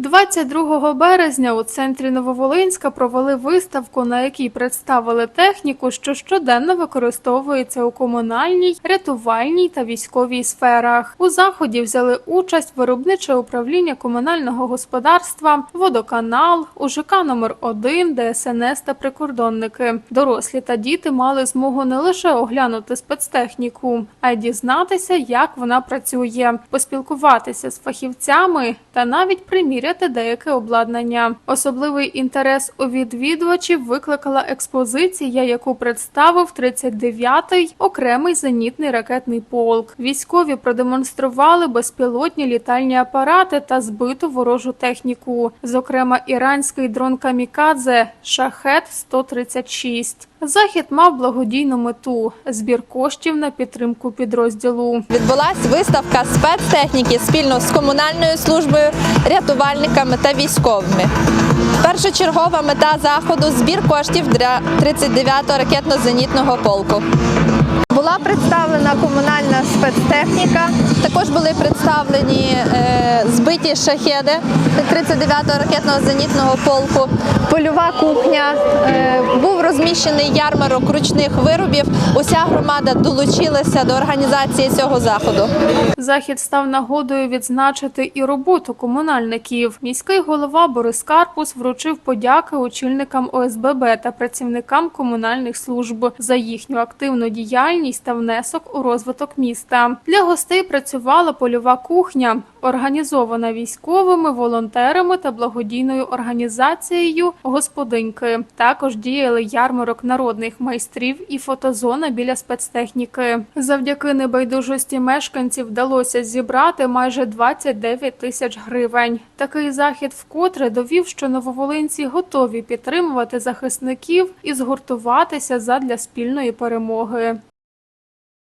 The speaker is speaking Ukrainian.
22 березня у центрі Нововолинська провели виставку, на якій представили техніку, що щоденно використовується у комунальній, рятувальній та військовій сферах. У заході взяли участь виробниче управління комунального господарства, водоканал, УЖК номер 1 ДСНС та прикордонники. Дорослі та діти мали змогу не лише оглянути спецтехніку, а й дізнатися, як вона працює, поспілкуватися з фахівцями та навіть приміряти деяке обладнання. Особливий інтерес у відвідувачів викликала експозиція, яку представив 39-й окремий зенітний ракетний полк. Військові продемонстрували безпілотні літальні апарати та збиту ворожу техніку, зокрема іранський дрон Камікадзе Шахет 136 Захід мав благодійну мету збір коштів на підтримку підрозділу. Відбулась виставка спецтехніки спільно з комунальною службою, рятувальниками та військовими. Першочергова мета заходу збір коштів для 39-го ракетно-зенітного полку. Була представлена комунальна спецтехніка. Були представлені е, збиті шахеди 39-го ракетного зенітного полку, польова кухня. Е, був розміщений ярмарок ручних виробів. Уся громада долучилася до організації цього заходу. Захід став нагодою відзначити і роботу комунальників. Міський голова Борис Карпус вручив подяки очільникам ОСББ та працівникам комунальних служб за їхню активну діяльність та внесок у розвиток міста. Для гостей працювала польова кухня, організована військовими, волонтерами та благодійною організацією Господиньки. Також діяли ярмарок народних майстрів і фотозона біля спецтехніки. Завдяки небайдужості мешканців вдалося зібрати майже 29 тисяч гривень. Такий захід вкотре довів, що нововолинці готові підтримувати захисників і згуртуватися задля спільної перемоги.